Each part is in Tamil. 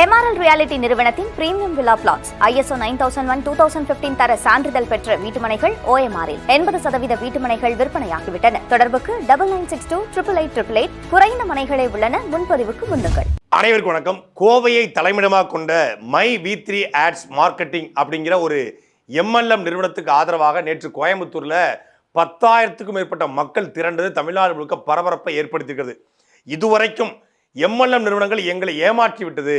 எம்ஆர்எல் ரியாலிட்டி நிறுவனத்தின் பிரீமியம் விழா flats ISO nine thousand one two thousand fifteen தர சான்றிதழ் பெற்ற வீட்டுமனைகள் ஓஎம்ஆரில் எண்பது சதவீத வீட்டுமனைகள் விற்பனையாகிவிட்டன. தொடர்புக்கு double nine six two triple eight triple eight குறைந்த மனைகளே உள்ளன. முன்பதிவுக்கு முன்னுங்கள். அனைவருக்கும் வணக்கம். கோவையை தலைமையிடமாக கொண்ட my V three ads marketing அப்படிங்கிற ஒரு எம்எல்எம் நிறுவனத்துக்கு ஆதரவாக நேற்று கோயம்புத்தூர்ல பத்தாயிரத்துக்கும் மேற்பட்ட மக்கள் திரண்டது தமிழ்நாடு முழுக்க பரபரப்பை ஏற்படுத்தியிருக்கிறது. இதுவரைக்கும் எம்எல்எம் நிறுவனங்கள் எங்களை ஏமாற்றி விட்டது.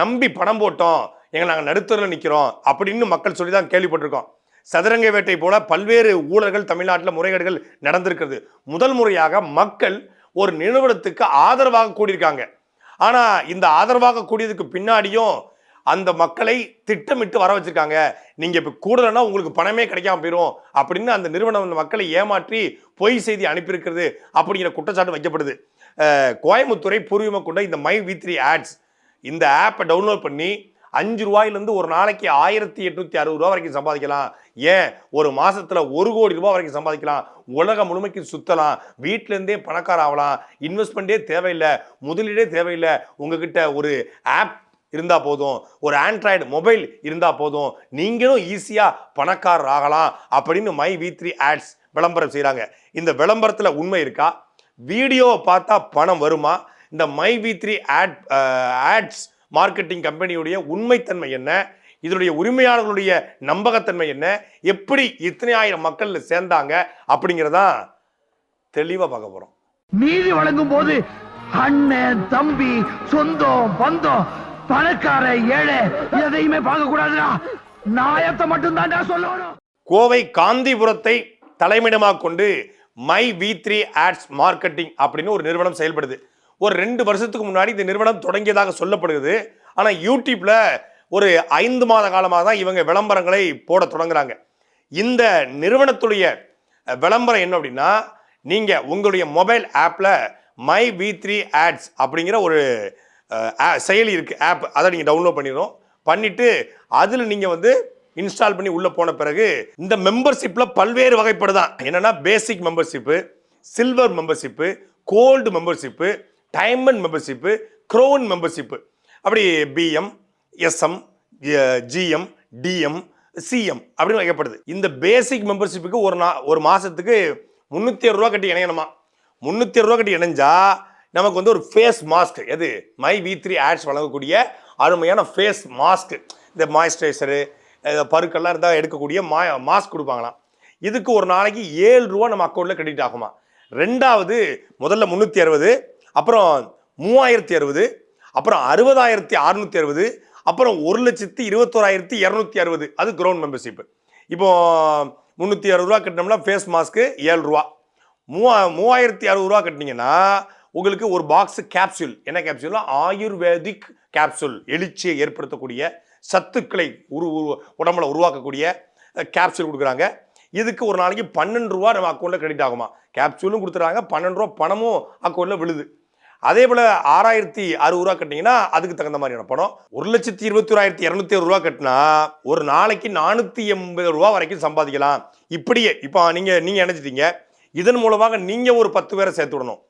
நம்பி பணம் போட்டோம். எங்களை நாங்கள் நடுத்தரில் நிற்கிறோம் அப்படின்னு மக்கள் சொல்லி தான் கேள்விப்பட்டிருக்கோம். சதுரங்க வேட்டை போல பல்வேறு ஊழல்கள் தமிழ்நாட்டில் முறைகேடுகள் நடந்திருக்கிறது. முதல் முறையாக மக்கள் ஒரு நிறுவனத்துக்கு ஆதரவாக கூடியிருக்காங்க. ஆனால் இந்த ஆதரவாக கூடியதுக்கு பின்னாடியும் அந்த மக்களை திட்டமிட்டு வர வச்சுருக்காங்க. நீங்கள் இப்போ கூடலன்னா உங்களுக்கு பணமே கிடைக்காம போயிடும் அப்படின்னு அந்த நிறுவனம் அந்த மக்களை ஏமாற்றி பொய் செய்தி அனுப்பியிருக்கிறது அப்படிங்கிற குற்றச்சாட்டு வைக்கப்படுது. கோயம்புத்தூரை பூர்வீகமாக கொண்ட இந்த மை வி த்ரீ ஆட்ஸ் இந்த ஆப்பை டவுன்லோட் பண்ணி அஞ்சு ரூபாயிலேருந்து ஒரு நாளைக்கு ஆயிரத்தி எட்நூற்றி அறுபது ரூபா வரைக்கும் சம்பாதிக்கலாம். ஏன்? ஒரு மாதத்தில் ஒரு கோடி ரூபா வரைக்கும் சம்பாதிக்கலாம். உலகம் முழுமைக்கு சுத்தலாம். வீட்டிலேருந்தே பணக்கார ஆகலாம் இன்வெஸ்ட்மெண்ட்டே தேவையில்லை. முதலீடே தேவையில்லை. உங்ககிட்ட ஒரு ஆப் இருந்தால் போதும். ஒரு ஆண்ட்ராய்டு மொபைல் இருந்தால் போதும். நீங்களும் ஈஸியாக பணக்காரர் ஆகலாம் அப்படின்னு மை வி த்ரீ ஆட்ஸ் விளம்பரம் செய்கிறாங்க இந்த விளம்பரத்தில் உண்மை இருக்கா? வீடியோவை பார்த்தா பணம் வருமா? இந்த my V three ad ads marketing கம்பெனியுடைய உண்மைத்தன்மை என்ன? இதனுடைய உரிமையாளர்களுடைய நம்பகத்தன்மை என்ன? எப்படி இத்தனை ஆயிரம் மக்கள் சேர்ந்தாங்க? அப்படிங்கிறதான் தெளிவாக பார்க்க போகிறோம் நீதி வழங்கும் போது அண்ணன் தம்பி சொந்தம் பந்தம் பணக்கார ஏழை எதையுமே பார்க்க கூடாதுடா. நாயத்தை மட்டும் தான்டா சொல்லணும். கோவை காந்திபுரத்தை தலைமையிடமாக கொண்டு my V three ads marketing அப்படின்னு ஒரு நிறுவனம் செயல்படுது. ஒரு ரெண்டு வருஷத்துக்கு முன்னாடி இந்த நிறுவனம் தொடங்கியதாக சொல்லப்படுகிறது. ஆனால் யூடியூப்பில் ஒரு ஐந்து மாத காலமாக தான் இவங்க விளம்பரங்களை போட தொடங்குறாங்க. இந்த நிறுவனத்துடைய விளம்பரம் என்ன அப்படின்னா நீங்கள் உங்களுடைய மொபைல் ஆப்பில் மை வி த்ரீ ஆட்ஸ் அப்படிங்கிற ஒரு செயலி இருக்குது ஆப். அதை நீங்கள் டவுன்லோட் பண்ணிடணும். பண்ணிவிட்டு அதில் நீங்கள் வந்து இன்ஸ்டால் பண்ணி உள்ளே போன பிறகு இந்த மெம்பர்ஷிப்பில் பல்வேறு வகைப்படுதான் என்னென்னா basic membership silver membership gold membership diamond membership crown membership அப்படி BM SM GM DM CM அப்படின்னு வைக்கப்படுது இந்த பேசிக் மெம்பர்ஷிப்புக்கு ஒரு நா ஒரு மாதத்துக்கு முந்நூற்றி ரூபா கட்டி இணையணுமா? முந்நூற்றி ரூபா கட்டி இணைஞ்சா நமக்கு வந்து ஒரு ஃபேஸ் மாஸ்க் எது? மை வி த்ரீ ஆட்ஸ் வழங்கக்கூடிய அருமையான ஃபேஸ் மாஸ்க் இந்த மாய்ஸ்சரைசரு பருக்கெல்லாம் இருந்தால் எடுக்கக்கூடிய மா மாஸ்க் கொடுப்பாங்களாம். இதுக்கு ஒரு நாளைக்கு ஏழு ரூபா நம்ம அக்கௌண்ட்டில் கிரெடிட் ஆகுமா ரெண்டாவது முதல்ல முந்நூற்றி அறுபது அப்புறம் மூவாயிரத்தி அறுபது அப்புறம் அறுபதாயிரத்தி அறுநூத்தி அறுபது அப்புறம் ஒரு லட்சத்தி இருபத்தோராயிரத்தி இரநூத்தி அறுபது. அது கிரவுண்ட் மெம்பர்ஷிப் இப்போ முந்நூற்றி அறுபது ரூபா கட்டினோம்னா ஃபேஸ் மாஸ்க்கு ஏழு ரூபா. மூவா மூவாயிரத்தி அறுபது ரூபா கட்டினீங்கன்னா உங்களுக்கு ஒரு பாக்ஸ் கேப்சூல் என்ன கேப்சூல்னா ஆயுர்வேதிக் கேப்சூல் எழுச்சியை ஏற்படுத்தக்கூடிய சத்துக்களை உரு உடம்புல உருவாக்கக்கூடிய கேப்சூல் கொடுக்குறாங்க. இதுக்கு ஒரு நாளைக்கு பன்னெண்டு ரூபா நம்ம அக்கௌண்ட்டில் கிரெடிட் ஆகுமா? கேப்சூலும் கொடுத்துறாங்க பன்னெண்டு ரூபா பணமும் அக்கௌண்ட்டில் விழுது. அதே போல் ஆறாயிரத்தி அறுபது ரூபா கட்டினீங்கன்னா அதுக்கு தகுந்த மாதிரியான பணம். ஒரு லட்சத்தி இருபத்தி ஓராயிரத்தி இரநூத்தி அறுபது ரூபா கட்டினா ஒரு நாளைக்கு நானூற்றி எண்பது ரூபா வரைக்கும் சம்பாதிக்கலாம். இப்படியே இப்போ நீங்கள் நீங்கள் நினச்சிட்டீங்க. இதன் மூலமாக நீங்கள் ஒரு பத்து பேரை சேர்த்து விடணும்.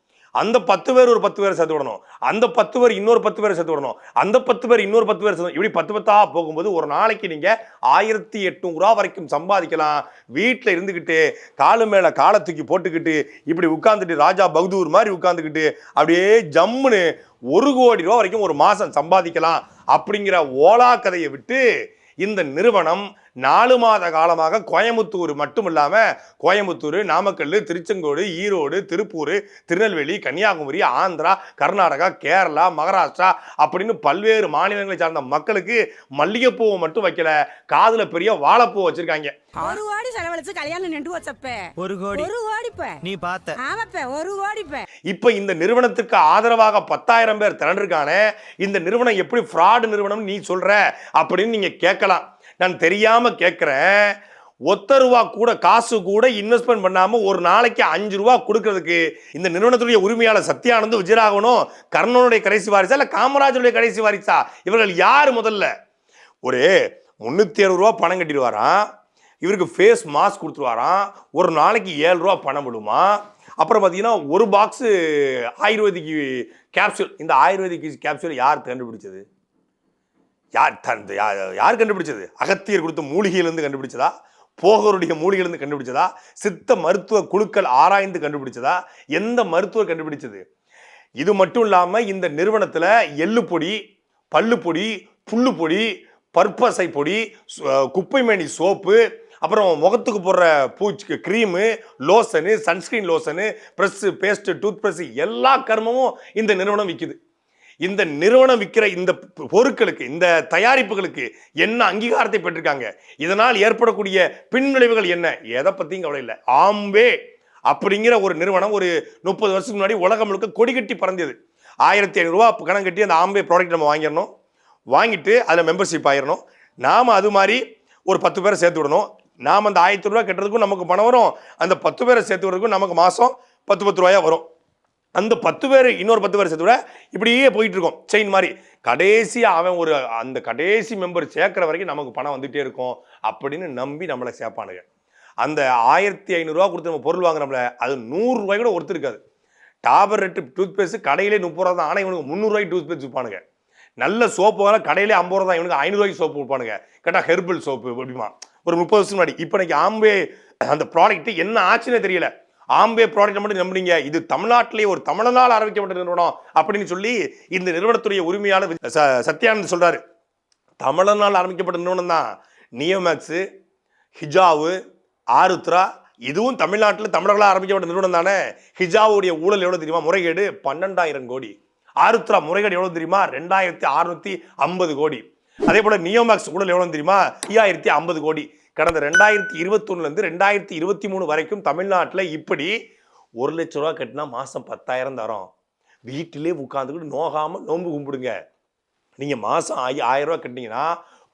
அந்த பத்து பேர் ஒரு பத்து பேரை சேர்த்து விடணும். அந்த பத்து பேர் இன்னொரு பத்து பேரை சேர்த்து விடணும். அந்த பத்து பேர் இன்னொரு பத்து பேர் சேர்த்து இப்படி பத்து பத்தா போகும்போது ஒரு நாளைக்கு நீங்கள் ஆயிரத்தி எட்நூறுரூவா வரைக்கும் சம்பாதிக்கலாம். வீட்டில் இருந்துக்கிட்டு காலு மேலே காலை தூக்கி போட்டுக்கிட்டு இப்படி உட்காந்துட்டு ராஜா பகதூர் மாதிரி உட்காந்துக்கிட்டு அப்படியே ஜம்முன்னு ஒரு கோடி ரூபா வரைக்கும் ஒரு மாதம் சம்பாதிக்கலாம் அப்படிங்கிற ஓலா கதையை விட்டு இந்த நிறுவனம் நாலு மாத காலமாக கோயம்புத்தூர் மட்டும் இல்லாமல் கோயம்புத்தூர் நாமக்கல் திருச்செங்கோடு ஈரோடு திருப்பூர் திருநெல்வேலி கன்னியாகுமரி ஆந்திரா கர்நாடகா கேரளா மகாராஷ்டிரா அப்படின்னு பல்வேறு மாநிலங்களை சார்ந்த மக்களுக்கு மல்லிகைப்பூவை மட்டும் வைக்கல காதுல பெரிய வாழைப்பூ வச்சிருக்காங்க. ஒரு கோடி செலவழிச்சு கல்யாணம் நின்று வச்சப்ப ஒரு கோடி. ஒரு கோடிப்ப. நீ பார்த்த. ஆமாப்ப ஒரு கோடிப்ப. இப்ப இந்த நிறுவனத்துக்கு ஆதரவாக பத்தாயிரம் பேர் திரண்டிருக்கானே இந்த நிறுவனம் எப்படி ஃப்ராடு நிறுவனம் நீ சொல்ற அப்படின்னு நீங்க கேட்கலாம். நான் தெரியாம கேட்குறேன் ஒத்த ரூபா கூட காசு கூட இன்வெஸ்ட்மெண்ட் பண்ணாம ஒரு நாளைக்கு அஞ்சு ரூபா கொடுக்கறதுக்கு இந்த நிறுவனத்துடைய உரிமையாளர் சத்யானந்து விஜயராகவனும் கர்ணனுடைய கடைசி வாரிசா இல்ல காமராஜருடைய கடைசி வாரிசா? இவர்கள் யார் முதல்ல? ஒரு முந்நூற்றி அறுபது ரூபா பணம் கட்டிடுவாராம். இவருக்கு ஃபேஸ் மாஸ்க் கொடுத்துருவாராம். ஒரு நாளைக்கு ஏழு ரூபா பணம் விடுமா? அப்புறம் பார்த்தீங்கன்னா ஒரு பாக்ஸு ஆயுர்வேதிக் கேப்சூல் இந்த ஆயுர்வேதிக் கேப்சூல் யார் கண்டுபிடிச்சது? யார் தன் யார் யார் கண்டுபிடிச்சது? அகத்தியர் கொடுத்த மூலிகையிலேருந்து கண்டுபிடிச்சதா? போகருடைய மூலிகையிலிருந்து கண்டுபிடிச்சதா? சித்த மருத்துவ குழுக்கள் ஆராய்ந்து கண்டுபிடிச்சதா? எந்த மருத்துவர் கண்டுபிடிச்சது? இது மட்டும் இல்லாமல் இந்த நிறுவனத்தில் எள்ளு பொடி பல்லு பொடி புல்லு பொடி பற்பசை பொடி குப்பைமேனி சோப்பு அப்புறம் முகத்துக்கு போடுற பூச்சிக்கு cream lotion sunscreen lotion brush paste tooth brush எல்லா கர்மமும் இந்த நிறுவனம் விற்கிது இந்த நிறுவனம் விற்கிற இந்த பொருட்களுக்கு இந்த தயாரிப்புகளுக்கு என்ன அங்கீகாரத்தை பெற்றிருக்காங்க? இதனால் ஏற்படக்கூடிய பின்விளைவுகள் என்ன? எதை பற்றியும் கவலை இல்லை. ஆம்பே அப்படிங்கிற ஒரு நிறுவனம் ஒரு முப்பது வருஷத்துக்கு முன்னாடி உலகம் முழுக்க கொடி கட்டி பறந்தது. ஆயிரத்தி ஐநூறுரூவா கணம் கட்டி அந்த ஆம்பே ப்ராடக்ட் நம்ம வாங்கிடணும். வாங்கிட்டு அதில் மெம்பர்ஷிப் ஆயிடணும். நாம் அது மாதிரி ஒரு பத்து பேரை சேர்த்து விடணும். நாம் அந்த ஆயிரத்தி ரூபா கட்டுறதுக்கும் நமக்கு பணம் வரும். அந்த பத்து பேரை சேர்த்து விடுறதுக்கும் நமக்கு மாதம் பத்து பத்து ரூபாயா வரும். அந்த பத்து பேர் இன்னொரு பத்து பேர் சேர்த்து விட இப்படியே போயிட்டு இருக்கோம் செயின் மாதிரி கடைசியாக அவன் ஒரு அந்த கடைசி மெம்பர் சேர்க்குற வரைக்கும் நமக்கு பணம் வந்துகிட்டே இருக்கும் அப்படின்னு நம்பி நம்மளை சேர்ப்பானுங்க. அந்த ஆயிரத்தி ஐநூறுரூவா கொடுத்து நம்ம பொருள் வாங்குறோம்ல அது நூறுரூவாய் கூட ஒருத்தருக்காது டாபர் ரெட்டு டூத் பேஸ்ட் கடையிலே முப்பது ரூபா தான் ஆனால் இவனுக்கு முந்நூறுரூவாய்க்கு டூத் பேஸ்ட் விற்பானுங்க. நல்ல சோப்பு வர கடையிலே ஐம்பது ரூபா தான் இவனுக்கு ஐநூறுரூவாய்க்கு சோப்பு விற்பானுங்க. கேட்டால் ஹெர்பல் சோப்பு அப்படிமா. ஒரு முப்பது வருஷம் முன்னாடி. இப்போ இன்னைக்கு ஆம்பே அந்த ப்ராடக்ட்டு என்ன ஆச்சுன்னே தெரியல. ஆம்பே ப்ராடக்ட் மட்டும் நம்புறீங்க இது தமிழ்நாட்டிலேயே ஒரு தமிழனால் ஆரம்பிக்கப்பட்ட நிறுவனம் அப்படின்னு சொல்லி இந்த நிறுவனத்துடைய உரிமையாளர் சத்யானந்த் சொல்றாரு. தமிழனால் ஆரம்பிக்கப்பட்ட நிறுவனம் தான் நியோமேக்ஸு ஹிஜாவு ஆருத்ரா இதுவும் தமிழ்நாட்டில் தமிழர்களால் ஆரம்பிக்கப்பட்ட நிறுவனம் தானே. ஹிஜாவுடைய ஊழல் எவ்வளோ தெரியுமா? முறைகேடு பன்னெண்டாயிரம் கோடி. ஆருத்ரா முறைகேடு எவ்வளோ தெரியுமா? ரெண்டாயிரத்தி அறுநூத்தி ஐம்பது கோடி. அதே போல நியோமேக்ஸ் ஊழல் எவ்வளோ தெரியுமா? ஐயாயிரத்தி ஐம்பது கோடி. கடந்த ரெண்டாயிரத்தி இருபத்தொன்னுலேருந்து ரெண்டாயிரத்தி இருபத்தி மூணு வரைக்கும் தமிழ்நாட்டில் இப்படி ஒரு லட்ச ரூபா கட்டினா மாதம் பத்தாயிரம் தரோம். வீட்டிலே உட்காந்துக்கிட்டு நோகாமல் நோன்பு கும்பிடுங்க. நீங்கள் மாதம் ஆயி ஆயிரம் ரூபா கட்டினீங்கன்னா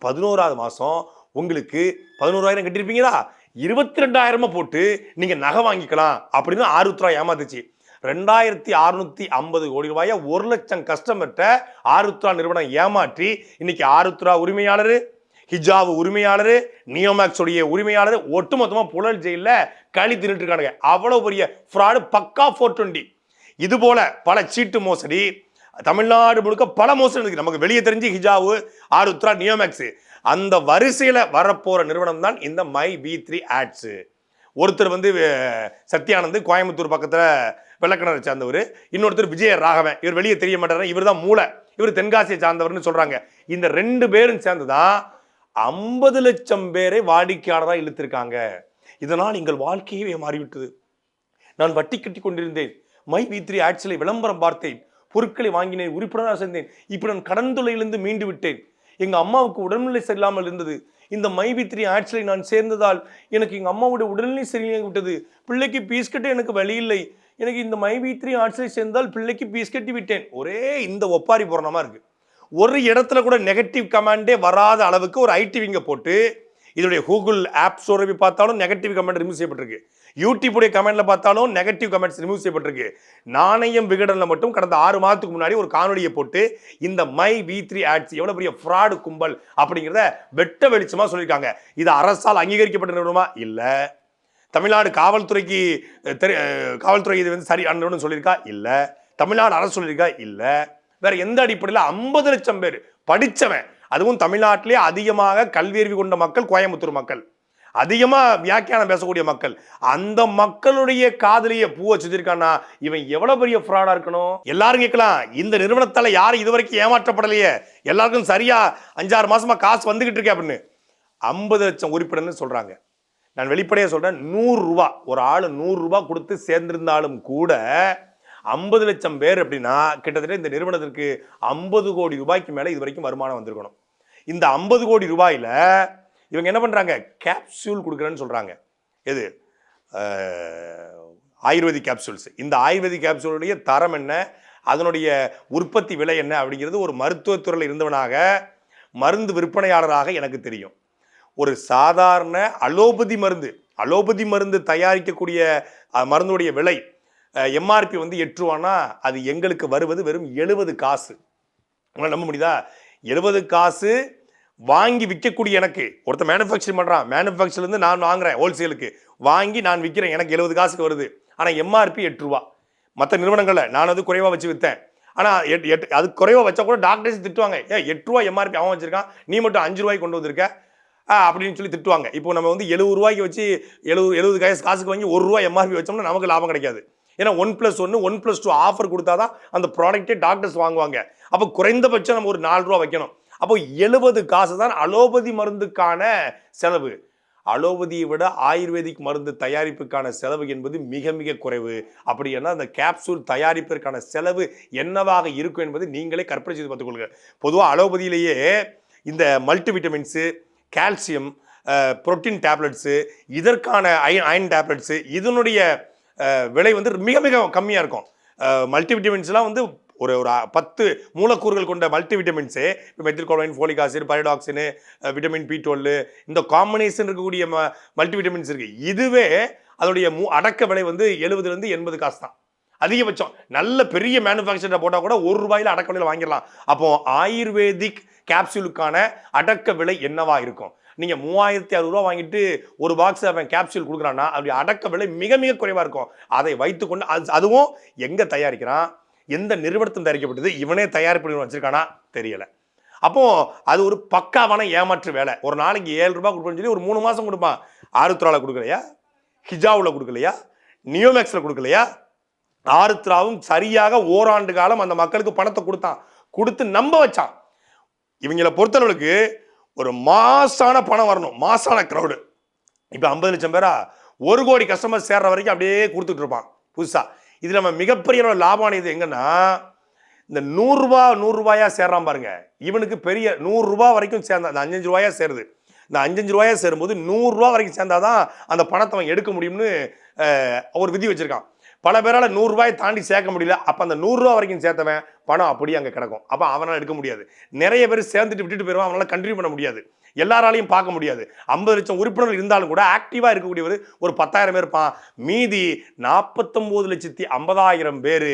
பதினோராவது மாதம் உங்களுக்கு பதினோராயிரம் கட்டியிருப்பீங்களா? இருபத்தி ரெண்டாயிரமா போட்டு நீங்கள் நகை வாங்கிக்கலாம் அப்படின்னு ஆருத்ரா ஏமாத்துச்சு ரெண்டாயிரத்தி அறுநூத்தி ஐம்பது கோடி ரூபாயை ஒரு லட்சம் கஸ்டமர்கிட்ட ஆறுத்ரா நிறுவனம் ஏமாற்றி இன்னைக்கு ஆறுத்ரா உரிமையாளர் ஹிஜாப் உரிமையாளர் நியோமேக்ஸ் உடைய உரிமையாளர் ஒட்டுமொத்தமாக புழல் ஜெயிலில் களி தின்னுட்டு இருக்கானுங்க அவ்வளோ பெரிய ஃப்ராடு பக்கா ஃபோர் டுவெண்ட்டி இது போல பல சீட்டு மோசடி தமிழ்நாடு முழுக்க பல மோசடி இருக்கு நமக்கு வெளியே தெரிஞ்சு ஹிஜாவு ஆருத்ரா நியோமேக்ஸ். அந்த வரிசையில் வரப்போகிற நிறுவனம் தான் இந்த மை பி த்ரீ ஆட்ஸ். ஒருத்தர் வந்து சத்யானந்து சத்யானந்த் கோயம்புத்தூர் பக்கத்தில் வெள்ளக்கிணறு சார்ந்தவர். இன்னொருத்தர் விஜய ராகவன். இவர் வெளியே தெரிய மாட்டார் இவர் தான் மூளை. இவர் தென்காசியை சார்ந்தவர்னு சொல்கிறாங்க இந்த ரெண்டு பேரும் சேர்ந்து தான் ஐம்பது லட்சம் பேரை வாடிக்கையாளராக இழுத்திருக்காங்க. இதனால் எங்கள் வாழ்க்கையே மாறிவிட்டது. நான் வட்டி கட்டி கொண்டிருந்தேன். மை வி த்ரீ ஆட்ஸில் விளம்பரம் பார்த்தேன். பொருட்களை வாங்கினேன். உறுப்பினராக சேர்ந்தேன். இப்போ நான் கடன் தொலையிலிருந்து மீண்டு விட்டேன். எங்கள் அம்மாவுக்கு உடல்நிலை சரியில்லாமல் இருந்தது. இந்த மை வி த்ரீ ஆட்ஸில் நான் சேர்ந்ததால் எனக்கு எங்கள் அம்மாவுடைய உடல்நிலை சரியாக விட்டது. பிள்ளைக்கு பீஸ் கட்ட எனக்கு வழி இல்லை. எனக்கு இந்த மை வி த்ரீ ஆட்ஸில் சேர்ந்தால் பிள்ளைக்கு பீஸ் கட்டி விட்டேன். ஒரே இந்த ஒப்பாரி போறனமா இருக்குது ஒரு இடத்துல கூட நெகட்டிவ் கமெண்டே வராத அளவுக்கு ஒரு ஐடி விங்க போட்டு இதோடைய கூகுள் ஆப் ஸ்டோரை போய் பார்த்தாலும் நெகட்டிவ் கமெண்ட் ரிமூவ் செய்யப்பட்டிருக்கு. யூடியூபுடைய கமெண்ட்ல பார்த்தாலும் நெகட்டிவ் கமெண்ட்ஸ் ரிமூவ் செய்யப்பட்டிருக்கு. நாணயம் விகடனில் மட்டும் கடந்த ஆறு மாதத்துக்கு முன்னாடி ஒரு காணொலியை போட்டு இந்த மை வி த்ரீ ஆட்ஸ் எவ்வளோ பெரிய ஃப்ராடு கும்பல் அப்படிங்கிறத வெட்ட வெளிச்சமாக சொல்லியிருக்காங்க. இது அரசால் அங்கீகரிக்கப்பட்ட நிறுவனமா? இல்லை. தமிழ்நாடு காவல்துறைக்கு தெரி காவல்துறை இது வந்து சரி அண்ணன் சொல்லியிருக்கா? இல்லை. தமிழ்நாடு அரசு சொல்லியிருக்கா? இல்லை. வேற எந்த அடிப்படையில் ஐம்பது லட்சம் பேர் படித்தவன் அதுவும் தமிழ்நாட்டிலே அதிகமாக கல்வியறிவு கொண்ட மக்கள் கோயம்புத்தூர் மக்கள். அதிகமாக வியாக்கியானம் பேசக்கூடிய மக்கள். அந்த மக்களுடைய காதலியை பூ சுத்திருக்கானா இவன் எவ்வளவு பெரிய ஃப்ராடா இருக்கணும்? எல்லாரும் கேட்கலாம். இந்த நிறுவனத்தால் யாரும் இதுவரைக்கும் ஏமாற்றப்படலையே. எல்லாருக்கும் சரியா அஞ்சாறு மாசமா காசு வந்துகிட்டு இருக்கே அப்படின்னு. ஐம்பது லட்சம் உறுப்பினர்னு சொல்றாங்க. நான் வெளிப்படையாக சொல்றேன் நூறு ரூபா. ஒரு ஆள் நூறு ரூபா கொடுத்து சேர்ந்திருந்தாலும் கூட ஐம்பது லட்சம் பேர் அப்படின்னா கிட்டத்தட்ட இந்த நிறுவனத்திற்கு ஐம்பது கோடி ரூபாய்க்கு மேலே இது வரைக்கும் வருமானம் வந்திருக்கணும். இந்த ஐம்பது கோடி ரூபாயில இவங்க என்ன பண்ணுறாங்க கேப்சூல் கொடுக்குறேன்னு சொல்கிறாங்க எது? ஆயுர்வேதிக் கேப்சூல்ஸ் இந்த ஆயுர்வேதிக் கேப்சூலுடைய தரம் என்ன? அதனுடைய உற்பத்தி விலை என்ன? அப்படிங்கிறது ஒரு மருத்துவத்துறையில் இருந்தவனாக மருந்து விற்பனையாளராக எனக்கு தெரியும். ஒரு சாதாரண அலோபதி மருந்து அலோபதி மருந்து தயாரிக்கக்கூடிய மருந்துடைய விலை எம்ஆர்பி வந்து எட்டு ரூபான்னா அது எங்களுக்கு வருவது வெறும் எழுபது காசு. உங்களால் நம்ப முடியுதா? எழுபது காசு வாங்கி விற்கக்கூடிய எனக்கு. ஒருத்தர் மேனுஃபேக்சரிங் பண்ணுறான் மேனுஃபேக்சர்லேருந்து நான் வாங்குறேன் ஹோல்சேலுக்கு வாங்கி நான் விற்கிறேன் எனக்கு எழுபது காசுக்கு வருது. ஆனால் எம்ஆர்பி எட்டு ரூபா மற்ற நிறுவனங்களில் நான் வந்து குறைவாக வச்சு விற்றேன் ஆனால் எட்டு எட்டு அது குறைவா வச்சா கூட டாக்டர்ஸ் திட்டுவாங்க. ஏ எட்டு ரூபா எம்ஆர்பி அவன் வச்சிருக்கான். நீ மட்டும் அஞ்சு ரூபாய்க்கு கொண்டு வந்திருக்க. அப்படின்னு சொல்லி திட்டுவாங்க. இப்போ நம்ம வந்து எழுபது ரூபாய்க்கு வச்சு எழுபது எழுபது காசு காசுக்கு வாங்கி ஒரு ரூபா எம்ஆர்பி வச்சோம்னா நமக்கு லாபம் கிடைக்காது. ஏன்னா ஒன் ப்ளஸ் ஒன்று ஒன் ப்ளஸ் டூ ஆஃபர் கொடுத்தா தான் அந்த ப்ராடக்ட்டே டாக்டர்ஸ் வாங்குவாங்க. அப்போ குறைந்தபட்சம் நம்ம ஒரு நாலு ரூபா வைக்கணும். அப்போ எழுபது காசு தான் அலோபதி மருந்துக்கான செலவு. அலோபதியை விட ஆயுர்வேதிக் மருந்து தயாரிப்புக்கான செலவு என்பது மிக மிக குறைவு. அப்படி என்ன அந்த கேப்சூல் தயாரிப்பிற்கான செலவு என்னவாக இருக்கும் என்பது நீங்களே கற்பனை செய்து பார்த்துக்கொள்ளுங்க பொதுவாக அலோபதியிலேயே இந்த multi vitamins calcium protein tablets இதற்கான அயன் அயன் டேப்லெட்ஸு இதனுடைய விலை வந்து மிக மிக கம்மியாக இருக்கும். மல்டி விட்டமின்ஸ்லாம் வந்து ஒரு ஒரு பத்து மூலக்கூறுகள் கொண்ட மல்டி விட்டமின்ஸு இப்போ methylcholine folic acid pyridoxine vitamin B twelve இந்த காம்பினேஷன் இருக்கக்கூடிய ம மல்டி விட்டமின்ஸ் இருக்குது இதுவே அதோடைய மூ அடக்க விலை வந்து எழுபதுலேருந்து எண்பது காசு தான். அதிகபட்சம் நல்ல பெரிய மேனுஃபேக்சரை போட்டால் கூட ஒரு ரூபாயில் அடக்க விலையில் வாங்கிடலாம். அப்போ ஆயுர்வேதிக் கேப்சூலுக்கான அடக்க விலை என்னவா இருக்கும்? நீங்கள் மூவாயிரத்தி அறுபது வாங்கிட்டு ஒரு பாக்ஸ் அவன் கேப்சூல் கொடுக்குறான்னா அப்படி அடக்க விலை மிக மிக குறைவாக இருக்கும். அதை வைத்துக்கொண்டு அது அதுவும் எங்கே தயாரிக்கிறான்? எந்த நிறுவனத்தில் தயாரிக்கப்பட்டது? இவனே தயாரிப்பு வச்சுருக்கானா? வச்சிருக்கானா அப்போது அப்போ அது ஒரு பக்காவான ஏமாற்று வேலை. ஒரு நாளைக்கு ஏழு ரூபாய் கொடுப்பேன்னு சொல்லி ஒரு மூணு மாதம் கொடுப்பான். ஆருத்ராவில் கொடுக்கலையா? ஹிஜாவில் கொடுக்கலையா? நியோமேக்ஸில் கொடுக்கலையா? ஆருத்ராவும் சரியாக ஓராண்டு காலம் அந்த மக்களுக்கு பணத்தை கொடுத்தான். கொடுத்து நம்ப வச்சான். இவங்களை பொறுத்தளவுக்கு ஒரு மாசான பணம் வரணும். மாசான க்ரௌடு இப்போ ஐம்பது லட்சம் பேரா ஒரு கோடி கஸ்டமர் சேர்ற வரைக்கும் அப்படியே கொடுத்துட்டு இருப்பான் புதுசாக இதில் நம்ம மிகப்பெரிய அளவு லாபம் இது எங்கன்னா இந்த நூறுரூவா நூறுரூவாயா சேர்றான் பாருங்க. இவனுக்கு பெரிய நூறுரூவா வரைக்கும் சேர்ந்தா அந்த அஞ்சஞ்சு ரூபாயா சேருது. இந்த அஞ்சஞ்சு ரூபாயா சேரும்போது நூறுரூவா வரைக்கும் சேர்ந்தாதான் அந்த பணத்தை அவன் எடுக்க முடியும்னு ஒரு விதி வச்சிருக்கான். பல பேரால் நூறுரூவாயை தாண்டி சேர்க்க முடியல. அப்போ அந்த நூறுரூவா வரைக்கும் சேர்த்தவன் பணம் அப்படியே அங்கே கிடக்கும். அப்போ அவனால் எடுக்க முடியாது. நிறைய பேர் சேர்ந்துட்டு விட்டுட்டு போயிடுவான் அவனால் கண்டினியூ பண்ண முடியாது. எல்லாராலையும் பார்க்க முடியாது. ஐம்பது லட்சம் உறுப்பினர்கள் இருந்தாலும் கூட ஆக்டிவாக இருக்கக்கூடியவர் ஒரு பத்தாயிரம் பேர் இருப்பான். மீதி நாற்பத்தொம்போது லட்சத்தி ஐம்பதாயிரம் பேர்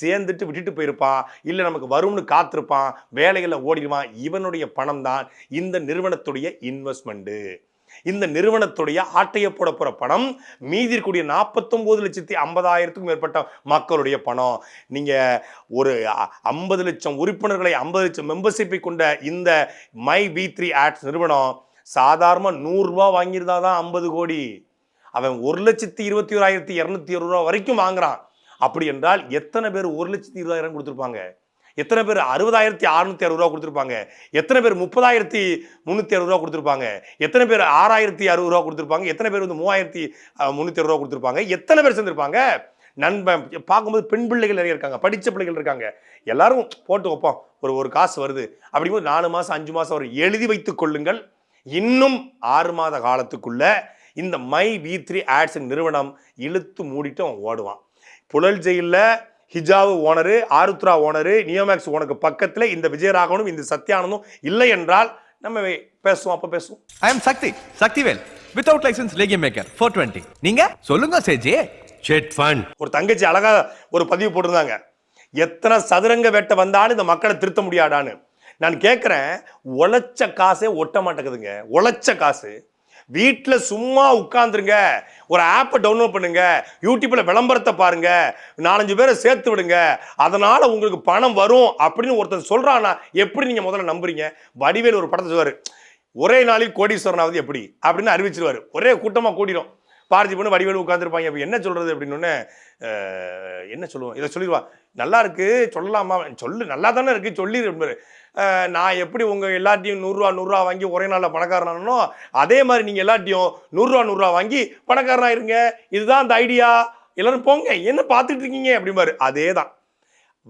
சேர்ந்துட்டு விட்டுட்டு போயிருப்பான். இல்லை நமக்கு வரும்னு காத்திருப்பான். வேலைகளில் ஓடிடுவான். இவனுடைய பணம் தான் இந்த நிறுவனத்துடைய இன்வெஸ்ட்மெண்ட்டு இந்த நிறுவனத்துடைய ஆட்டைய போட போகிற பணம் மீதி இருக்கக்கூடிய நாற்பத்தொம்போது லட்சத்தி ஐம்பதாயிரத்துக்கும் மேற்பட்ட மக்களுடைய பணம். நீங்கள் ஒரு ஐம்பது லட்சம் உறுப்பினர்களை ஐம்பது லட்சம் மெம்பர்ஷிப்பை கொண்ட இந்த மை பி த்ரீ ஆட்ஸ் நிறுவனம் சாதாரண நூறுரூவா வாங்கியிருந்தா தான் ஐம்பது கோடி. அவன் ஒரு லட்சத்தி இருபத்தி ஓராயிரத்தி இரநூத்தி இருபது ரூபா வரைக்கும் வாங்குறான். அப்படி என்றால் எத்தனை பேர் ஒரு லட்சத்தி இருபதாயிரம் கொடுத்துருப்பாங்க? எத்தனை பேர் அறுபதாயிரத்தி அறுநூத்தி அறுபது ரூபா கொடுத்துருப்பாங்க? எத்தனை பேர் முப்பதாயிரத்தி முந்நூற்றி அறுபது ரூபா கொடுத்துருப்பாங்க? எத்தனை பேர் ஆறாயிரத்தி அறுபது ரூபா கொடுத்துருப்பாங்க? எத்தனை பேர் வந்து மூவாயிரத்தி முந்நூற்றி அறுபது ரூபா கொடுத்துருப்பாங்க? எத்தனை பேர் சேர்ந்துருப்பாங்க? நண்பன் பார்க்கும்போது பெண் பிள்ளைகள் நிறைய இருக்காங்க படித்த பிள்ளைகள் இருக்காங்க. எல்லாரும் போட்டு வைப்போம். ஒரு ஒரு காசு வருது. அப்படிங்கும்போது நாலு மாதம் அஞ்சு மாதம் வரும் எழுதி வைத்துக் கொள்ளுங்கள். இன்னும் ஆறு மாத காலத்துக்குள்ள இந்த மை வி த்ரீ ஆட்ஸ் நிறுவனம் இழுத்து மூடிட்டு அவன் ஓடுவான். புழல் ஜெயிலில் Hijau owner Aarudhra owner Neomax உனக்கு பக்கத்தில் இந்த விஜயராகவனும் இந்த சத்யானந்தும் இல்லை என்றால் நம்ம பேசுவோம் அப்போ பேசுவோம். I am Sakthi Sakthivel without licence லேகியம் மேக்கர் ஃபோர் டுவெண்ட்டி நீங்க சொல்லுங்க சேஜி. செட் ஃபண்ட் ஒரு தங்கச்சி அழகா ஒரு பதிவு போட்டிருந்தாங்க. எத்தனை சதுரங்க வேட்டை வந்தாலும் இந்த மக்களை திருத்த முடியாடான்னு நான் கேட்குறேன் உழைச்ச காசே ஒட்ட மாட்டேங்குதுங்க. உழைச்ச காசு. வீட்டில் சும்மா உட்காந்துருங்க ஒரு ஆப்பை டவுன்லோட் பண்ணுங்க. யூடியூப்ல விளம்பரத்தை பாருங்க. நாலஞ்சு பேரை சேர்த்து விடுங்க. அதனால உங்களுக்கு பணம் வரும் அப்படின்னு ஒருத்தன் சொல்றானா எப்படி நீங்க முதல்ல நம்புறீங்க? வடிவேல் ஒரு படத்தை சொல்லுவாரு ஒரே நாளில் கோடீஸ்வரனாவது எப்படி? அப்படின்னு அறிவிச்சிருவாரு. ஒரே கூட்டமா கூடிடும் பார்த்தி பண்ணி வடிவேலு உட்காந்துருப்பாங்க இப்போ என்ன சொல்றது அப்படின்னு என்ன சொல்லுவோம்? இதை சொல்லிடுவா. நல்லா இருக்கு. சொல்லலாமா? சொல்லு. நல்லா தானே இருக்கு. சொல்லி நான் எப்படி உங்கள் எல்லாத்தையும் நூறுரூவா நூறுரூவா வாங்கி ஒரே நாளில் பணக்காரனானோ அதே மாதிரி நீங்கள் எல்லாத்தையும் நூறுரூவா நூறுரூவா வாங்கி பணக்காரனாக இருங்க. இதுதான் அந்த ஐடியா எல்லோரும் போங்க. என்ன பார்த்துட்டு இருக்கீங்க? அப்படிம்பாரு. அதே தான்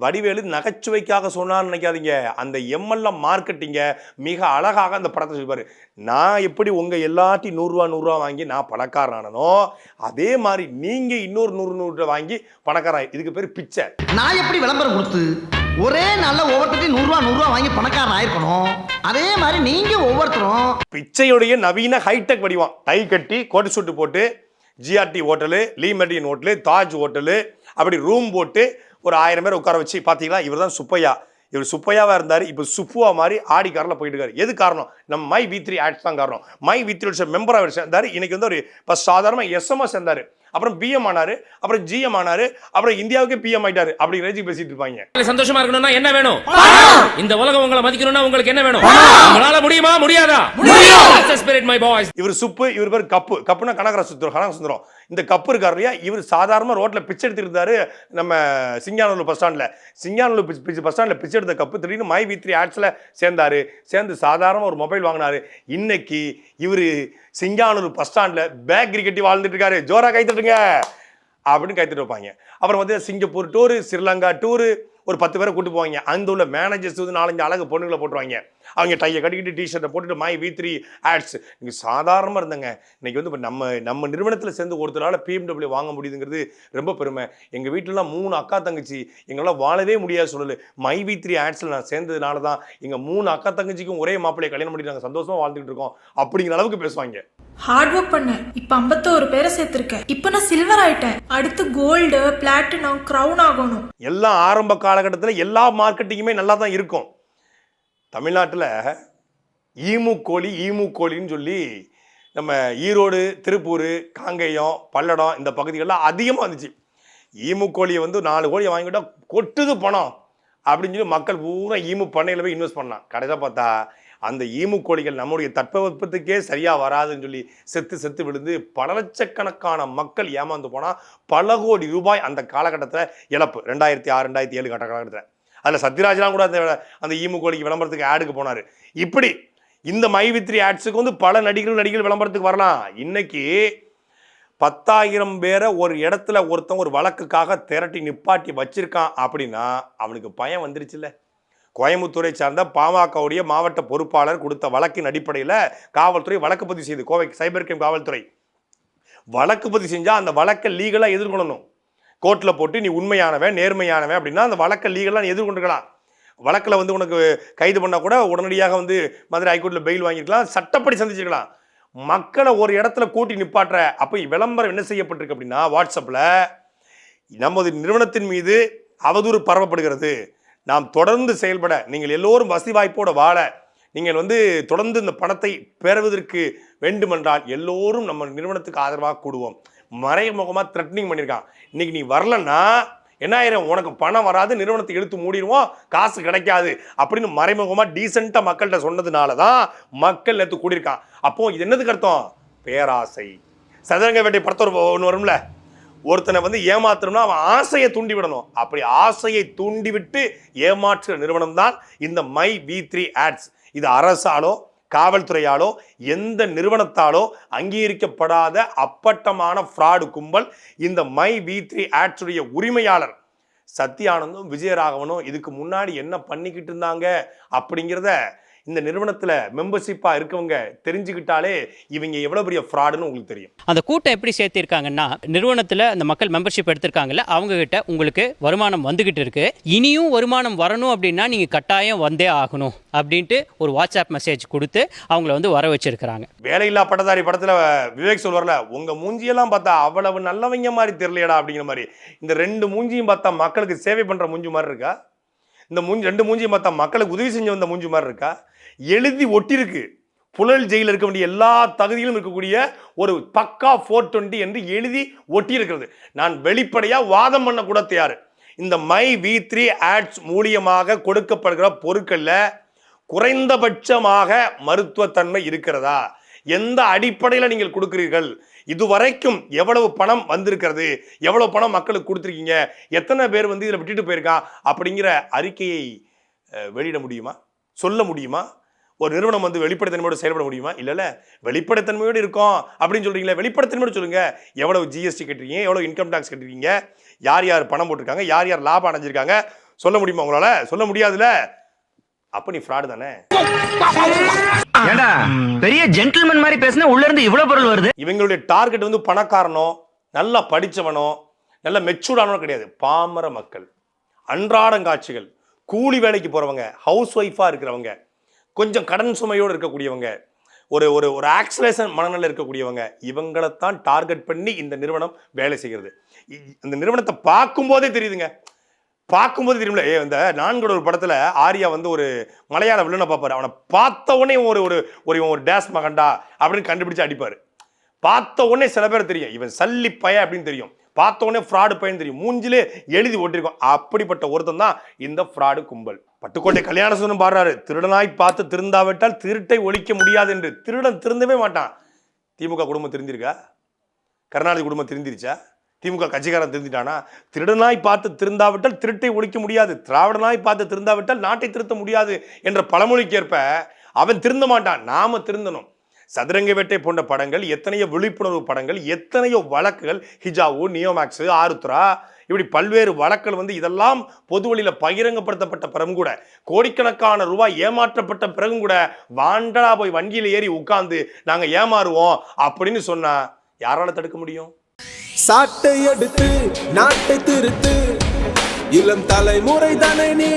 வடிவேலு நகைச்சுவைக்காக சொன்னான்னு நினைக்காதீங்க. அந்த எம்எல்ஏ மார்க்கெட்டிங்க மிக அழகாக அந்த படத்தை சொல்லிப்பாரு நான் எப்படி உங்க எல்லாத்தையும் நூறுரூவா நூறுரூவா வாங்கி நான் பணக்காரனானோ அதே மாதிரி நீங்க இன்னொரு நூறு நூறு ரூபா வாங்கி பணக்காரன். இதுக்கு பேர் பிச்சை. நான் எப்படி விளம்பரம் கொடுத்து ஒரே நாள்ல ஒவ்வொருத்தையும் நூறுரூவா நூறுரூவா வாங்கி பணக்காரன் ஆயிருக்கணும்? அதே மாதிரி நீங்க ஒவ்வொருத்தரும் பிச்சையுடைய நவீன ஹைடெக் வடிவம். டை கட்டி கோட்டு சூட்டு போட்டு GRT hotel Le Meridien hotel Taj hotel அப்படி ரூம் போட்டு ஒரு ஆயிரம் பேர் உட்கார வச்சு பார்த்தீங்களா? இவர் தான் சுப்பையா. இவர் சுப்பையாவா இருந்தார் இப்போ சுப்புவா மாதிரி ஆடி காரில் போயிட்டு இருக்காரு. எது காரணம்? நம்ம மை வி த்ரீ ஆட்ஸ் தான் காரணம். மை வி த்ரீ மெம்பராக அவர் சேர்ந்தார். இன்னைக்கு வந்து ஒரு இப்போ சாதாரணமாக எஸ்எம்எஸ் சேர்ந்தார். அப்புறம் பிஎம் ஆனாரு அப்புறம் ஜிஎம் ஆனாரு அப்புறம் இந்தியாவுக்கு பிஎம் ஆயிட்டாரு. அப்படிங்கிற ரேஞ்சுக்கு பேசிட்டு இருப்பாங்க. சந்தோஷமா இருக்கணும்னா என்ன வேணும்? இந்த உலகம் உங்களை மதிக்கணும்னா உங்களுக்கு என்ன வேணும்? உங்களால முடியுமா? முடியாதா? ஸ்பிரிட் மை பாய்ஸ் இவர் சுப்பு இவர் பேர் கப்பு. கப்புனா கனகர சுந்தரம் கனக சுந்தரம். இந்த கப்பு இருக்கார் இல்லையா? இவர் சாதாரணமாக ரோட்டில் பிச்சை எடுத்துருந்தாரு நம்ம சிங்கானூர் பஸ் ஸ்டாண்டில் சிங்கானூர் பஸ் ஸ்டாண்டில் பிச்சை எடுத்த கப்பு திடீர்னு மை வி த்ரீ ஆட்ஸில் சேர்ந்தார். சேர்ந்து சாதாரணமாக ஒரு மொபைல் வாங்கினாரு. இன்னைக்கு இவர் சிங்கானூர் பஸ் ஸ்டாண்டில் பேக் கிரிக்கெட்டி வாழ்ந்துட்டு இருக்காரு. ஜோரா கைத்துட்டுங்க அப்படின்னு கைத்துட்டு வைப்பாங்க அப்புறம் வந்து சிங்கப்பூர் டூரு ஸ்ரீலங்கா டூரு ஒரு பத்து பேரை கூட்டு போவாங்க. அந்த உள்ள மேனேஜர்ஸ் வந்து நாலஞ்சு அழகு பொண்ணுங்களை போட்டுருவாங்க. அவங்க டையை கட்டிக்கிட்டு டிஷர்ட்டை போட்டுட்டு மை வி த்ரீ ஆட்ஸ் நீங்கள் சாதாரணமாக இருந்தாங்க. இன்னைக்கு வந்து இப்போ நம்ம நம்ம நிறுவனத்தில் சேர்ந்து ஒருத்தரால பிஎம்டபிள்யூ வாங்க முடியுதுங்கிறது ரொம்ப பெருமை. எங்கள் வீட்டிலலாம் மூணு அக்கா தங்கச்சி. எங்களால் வாழவே முடியாது சொல்லலை மை வி த்ரீ ஆட்ஸில் நான் சேர்ந்ததுனால தான் எங்கள் மூணு அக்கா தங்கச்சிக்கும் ஒரே மாப்பிள்ளையை கல்யாணம் பண்ணி நாங்கள் சந்தோஷமாக வாழ்ந்துட்டு இருக்கோம் அப்படிங்கிற அளவுக்கு பேசுவாங்க. ஹார்ட் ஒர்க் பண்ணேன் இப்ப ஐம்பத்தோரு பேரை சேர்த்திருக்கேன் இப்ப நான் சில்வர் ஆயிட்டேன். அடுத்து கோல்டு பிளாட்டினம் கிரவுன் ஆகணும். எல்லாம் ஆரம்ப காலகட்டத்தில் எல்லா மார்க்கெட்டிங்குமே நல்லா தான் இருக்கும். தமிழ்நாட்டில் ஈமு கோழி ஈமு கோழின்னு சொல்லி நம்ம ஈரோடு திருப்பூர் காங்கேயம் பல்லடம் இந்த பகுதிகளெலாம் அதிகமாக வந்துச்சு. ஈமு கோழியை வந்து நாலு கோழியை வாங்கிக்கிட்டால் கொட்டுது பணம் அப்படின்னு சொல்லி மக்கள் பூரா ஈமு பண்ணையில் போய் இன்வெஸ்ட் பண்ணலாம். கடைசியாக பார்த்தா அந்த ஈமு கோழிகள் நம்முடைய தட்பவெப்பத்துக்கே சரியாக வராதுன்னு சொல்லி செத்து செத்து விழுந்து பல லட்சக்கணக்கான மக்கள் ஏமாந்து போனால் பல கோடி ரூபாய் அந்த காலகட்டத்தில் இழப்பு. ரெண்டாயிரத்தி ஆறு ரெண்டாயிரத்தி ஏழு கட்ட காலகட்டத்தில். அதில் சத்யராஜ்லாம் கூட அந்த அந்த ஈமு கோழிக்கு விளம்பரத்துக்கு ஆடுக்கு போனார். இப்படி இந்த மை வித்ரி ஆட்ஸுக்கு வந்து பல நடிகர்கள் நடிகர்கள் விளம்பரத்துக்கு வரலாம். இன்னைக்கு பத்தாயிரம் பேரை ஒரு இடத்துல ஒருத்தன் ஒரு வழக்குக்காக திரட்டி நிப்பாட்டி வச்சிருக்கான் அப்படின்னா அவனுக்கு பயம் வந்துருச்சுல்ல. கோயம்புத்தூரை சார்ந்த பாமகவுடைய மாவட்ட பொறுப்பாளர் கொடுத்த வழக்கின் அடிப்படையில் காவல்துறை வழக்கு பதிவு செய்து கோவை சைபர் கிரைம் காவல்துறை வழக்கு பதிவு செஞ்சால் அந்த வழக்கை லீகலாக எதிர்கொள்ளணும். கோர்ட்டில் போட்டு நீ உண்மையானவன் நேர்மையானவன் அப்படின்னா அந்த வழக்கை லீகலாக நீ எதிர்கொண்டுக்கலாம். வழக்கில் வந்து உனக்கு கைது பண்ணால் கூட உடனடியாக வந்து மதுரை ஹைகோர்ட்டில் பெயில் வாங்கியிருக்கலாம் சட்டப்படி சந்திச்சிருக்கலாம். மக்களை ஒரு இடத்துல கூட்டி நிப்பாட்டுற அப்போ விளம்பரம் என்ன செய்யப்பட்டிருக்கு அப்படின்னா வாட்ஸ்அப்பில் நமது நிறுவனத்தின் மீது அவதூறு பரவப்படுகிறது நாம் தொடர்ந்து செயல்பட நீங்கள் எல்லோரும் வசதி வாய்ப்போடு வாழ நீங்கள் வந்து தொடர்ந்து இந்த பணத்தை பெறுவதற்கு வேண்டுமென்றால் எல்லோரும் நம்ம நிறுவனத்துக்கு ஆதரவாக கூடுவோம். மறைமுகமாக த்ரெட்னிங் பண்ணியிருக்கான் இன்னைக்கு நீ வரலன்னா என்ன ஆயிரும்? உனக்கு பணம் வராது நிறுவனத்தை எடுத்து மூடிடுவோம் காசு கிடைக்காது அப்படின்னு மறைமுகமாக டீசெண்டாக மக்கள்கிட்ட சொன்னதுனால தான் மக்கள் எடுத்து கூடியிருக்கான். அப்போ இது என்னதுக்கு அர்த்தம்? பேராசை. சதுரங்க வேட்டை படத்தோர் ஒன்று வரும்ல? ஒருத்தனை வந்து ஏமாத்தணும்னா அவன் ஆசையை தூண்டி விடணும் அப்படி ஆசையை தூண்டிவிட்டு ஏமாற்றுற நிறுவனம் தான் இந்த மை வி த்ரீ ஆட்ஸ். இது அரசாலோ காவல்துறையாலோ எந்த நிறுவனத்தாலோ அங்கீகரிக்கப்படாத அப்பட்டமான ஃப்ராடு கும்பல் இந்த மை வி த்ரீ ஆட்ஸுடைய உரிமையாளர் சத்யானந்தும் விஜயராகவனும் இதுக்கு முன்னாடி என்ன பண்ணிக்கிட்டு இருந்தாங்க அப்படிங்கிறத இந்த நிறுவனத்தில் மெம்பர்ஷிப்பாக இருக்கவங்க தெரிஞ்சுக்கிட்டாலே இவங்க எவ்வளோ பெரிய ஃப்ராடுன்னு உங்களுக்கு தெரியும். அந்த கூட்டம் எப்படி சேர்த்திருக்காங்கன்னா நிறுவனத்தில் அந்த மக்கள் மெம்பர்ஷிப் எடுத்திருக்காங்கல்ல அவங்க கிட்ட உங்களுக்கு வருமானம் வந்துகிட்டு இருக்கு. இனியும் வருமானம் வரணும் அப்படின்னா நீங்கள் கட்டாயம் வந்தே ஆகணும் அப்படின்ட்டு ஒரு வாட்ஸ்அப் மெசேஜ் கொடுத்து அவங்கள வந்து வர வச்சிருக்கிறாங்க. வேலையில்லா பட்டதாரி படத்துல விவேக் சொல்வார்ல உங்க மூஞ்சியெல்லாம் பார்த்தா அவ்வளவு நல்லவங்க மாதிரி தெரியலையடா அப்படிங்கிற மாதிரி. இந்த ரெண்டு மூஞ்சியும் பார்த்தா மக்களுக்கு சேவை பண்ற மூஞ்சி மாதிரி இருக்கா? இந்த மூஞ்சி ரெண்டு மூஞ்சியும் பார்த்தா மக்களுக்கு உதவி செஞ்ச வந்த மூஞ்சி மாதிரி இருக்கா? எழுதி ஒட்டியிருக்கு புழல் ஜெயிலில் இருக்க வேண்டிய எல்லா தகுதியிலும் இருக்கக்கூடிய ஒரு பக்கா ஃபோர் டுவெண்ட்டி என்று எழுதி ஒட்டியிருக்கிறது. நான் வெளிப்படையாக வாதம் பண்ண கூட தயார். இந்த மை வி த்ரீ ஆட்ஸ் மூலியமாக கொடுக்கப்படுகிற பொருட்களில் குறைந்தபட்சமாக மருத்துவத்தன்மை இருக்கிறதா? எந்த அடிப்படையில் நீங்கள் கொடுக்கிறீர்கள்? இதுவரைக்கும் எவ்வளவு பணம் வந்திருக்கிறது? எவ்வளவு பணம் மக்களுக்கு கொடுத்துருக்கீங்க? எத்தனை பேர் வந்து இதில் விட்டுட்டு போயிருக்கான் அப்படிங்கிற அறிக்கையை வெளியிட முடியுமா? சொல்ல முடியுமா? ஒரு நிறுவனம் வந்து வெளிப்படைத்தன்மையோடு செயல்பட முடியுமா? இல்லைல்ல. வெளிப்படைத்தன்மையோடு இருக்கோம் அப்படின்னு சொல்றீங்களே வெளிப்படைத்தன்மையோடு சொல்லுங்க. எவ்வளவு ஜிஎஸ்டி கட்டுறீங்க எவ்வளவு இன்கம் டாக்ஸ் கட்டுறீங்க யார் யார் பணம் போட்டிருக்காங்க? யார் யார் லாபம் அடைஞ்சிருக்காங்க? சொல்ல முடியுமா உங்களால? சொல்ல முடியாதுல்ல. அப்ப நீ ஃப்ராடு தானே? பெரிய ஜென்டில்மேன் மாதிரி பேசினா உள்ள இருந்து இவ்வளவு பொருள் வருது? இவங்களுடைய டார்கெட் வந்து பணக்காரனோ நல்லா படிச்சவனோ நல்ல மெச்சூர்டானோ கிடையாது. பாமர மக்கள் அன்றாடங்காட்சிகள் கூலி வேலைக்கு போறவங்க ஹவுஸ் ஒய்ஃபா இருக்கிறவங்க கொஞ்சம் கடன் சுமையோடு இருக்கக்கூடியவங்க ஒரு ஒரு ஒரு ஆக்சலேஷன் மனநிலை இருக்கக்கூடியவங்க இவங்களைத்தான் டார்கெட் பண்ணி இந்த நிறுவனம் வேலை செய்கிறது. இ- இந்த நிறுவனத்தை பார்க்கும்போதே தெரியுதுங்க. பார்க்கும்போது தெரியுமில்ல ஏ இந்த நான்கோட ஒரு படத்தில் ஆர்யா வந்து ஒரு மலையாள வில்லனை பார்ப்பாரு. அவனை பார்த்த உடனே ஒரு ஒரு ஒரு இவன் ஒரு டேஸ் மகண்டா அப்படின்னு கண்டுபிடிச்சு அடிப்பார். பார்த்த உடனே சில பேர் தெரியும் இவன் சல்லி பய அப்படின்னு தெரியும். பார்த்த உடனே ஃப்ராடு பையன் தெரியும். மூஞ்சிலே எழுதி ஓட்டிருக்கோம் அப்படிப்பட்ட ஒருத்தன் தான் இந்த ஃப்ராடு கும்பல். பட்டுக்கோட்டை கல்யாணசுந்தரம் பாடுறாரு. திருடனாய் பார்த்து திருந்தாவிட்டால் திருட்டை ஒழிக்க முடியாது என்று. திருடன் திருந்தவே மாட்டான். திமுக குடும்பம் திருந்திருக்கா? கருணாநிதி குடும்பம் திருந்திருச்சா? திமுக கட்சிக்காரன் திருந்திட்டானா? திருடனாய் பார்த்து திருந்தாவிட்டால் திருட்டை ஒழிக்க முடியாது. திராவிடனாய் பார்த்து திருந்தாவிட்டால் நாட்டை திருத்த முடியாது என்ற பழமொழிக்கேற்ப அவன் திருந்த மாட்டான். நாம திருந்தணும். சதுரங்க வேட்டை போன்ற படங்கள் எத்தனையோ விழிப்புணர்வு படங்கள் எத்தனையோ வழக்குகள் ஹிஜாவு நியோமேக்ஸ் ஆருத்ரா இப்படி பல்வேறு வழக்குகள் வந்து இதெல்லாம் பொது வழியில பகிரங்கப்படுத்தப்பட்ட பிறகும் கூட கோடிக்கணக்கான ரூபாய் ஏமாற்றப்பட்ட பிறகும் கூட வாண்டடா போய் வங்கியில் ஏறி உட்கார்ந்து நாங்கள் ஏமாறுவோம் அப்படின்னு சொன்னால் யாரால தடுக்க முடியும்? சாட்டை எடுத்து நாட்டை திருத்து இளம் தலைமுறை தானே நீ